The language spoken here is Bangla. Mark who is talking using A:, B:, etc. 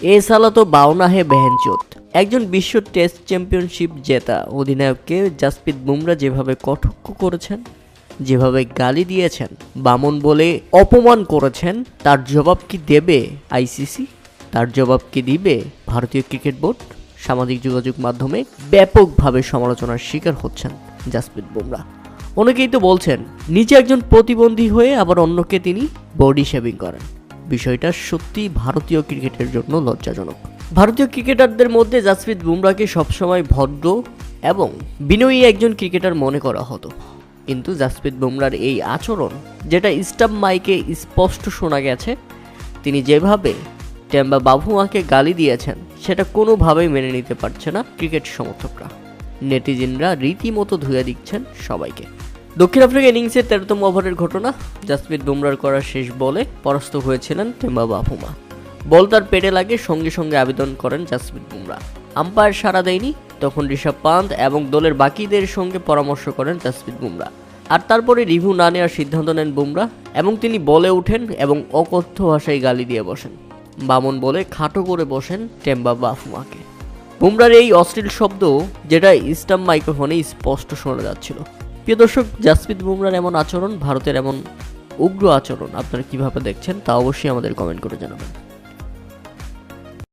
A: এ সালা তো বাউনা হে বেহেনচোত একজন বিশ্ব টেস্ট চ্যাম্পিয়নশিপ জেতা অধিনায়ককে জাসপ্রীত বুমরা যেভাবে কটাক্ষ করেছেন, যেভাবে গালি দিয়েছেন, বামন বলে অপমান করেছেন, তার জবাব কি দেবে আইসিসি? তার জবাব কি দিবে ভারতীয় ক্রিকেট বোর্ড? সামাজিক যোগাযোগ মাধ্যমে ব্যাপকভাবে সমালোচনার শিকার হচ্ছেন জাসপ্রীত বুমরা। অনেকেই তো বলছেন নিজে একজন প্রতিবন্ধী হয়ে আবার অন্যকে তিনি বডি শেভিং করেন। বিষয়টা সত্যি ভারতীয় ক্রিকেটের জন্য লজ্জাজনক। ভারতীয় ক্রিকেটারদের মধ্যে জাসপ্রীত বুমরাকে সবসময় ভদ্র এবং বিনয়ী একজন ক্রিকেটার মনে করা হতো। কিন্তু জাসপ্রীত বুমরার এই আচরণ, যেটা স্টাম্প মাইকে স্পষ্ট শোনা গেছে, তিনি যেভাবে টেম্বা বাবুমাকে গালি দিয়েছেন, সেটা কোনোভাবেই মেনে নিতে পারছে না ক্রিকেট সমর্থকরা। নেটিজেনরা রীতিমতো ধুয়ে দিচ্ছেন সবাইকে। দক্ষিণ আফ্রিকা ইনিংসের তেরোতম ওভারের ঘটনা, জাসপ্রীত বুমরার করা শেষ বলে পরাস্ত হয়েছিলেন টেম্বা বাফুমা বল তার পেটে লাগে, সঙ্গে সঙ্গে আবেদন করেন জাসপ্রীত বুমরা আম্পায়ার সাড়া দেয়নি, তখন ঋষভ পান্ত এবং দলের বাকিদের সঙ্গে পরামর্শ করেন জাসপ্রীত বুমরা আর তারপরে রিভিউ না নেওয়ার সিদ্ধান্ত নেন বুমরা এবং তিনি বলে ওঠেন এবং অকথ্য ভাষায় গালি দিয়ে বসেন। বামন বলে খাটো করে বসেন টেম্বা বাফুমাকে বুমরার এই অশ্লীল শব্দ, যেটা স্টাম্প মাইক্রোফোনে স্পষ্ট শোনা যাচ্ছিল। প্রিয় দর্শক, জাসপ্রীত বুমরার এমন আচরণ, ভারতের এমন উগ্র আচরণ আপনারা কীভাবে দেখছেন তা অবশ্যই আমাদের কমেন্ট করে জানাবেন।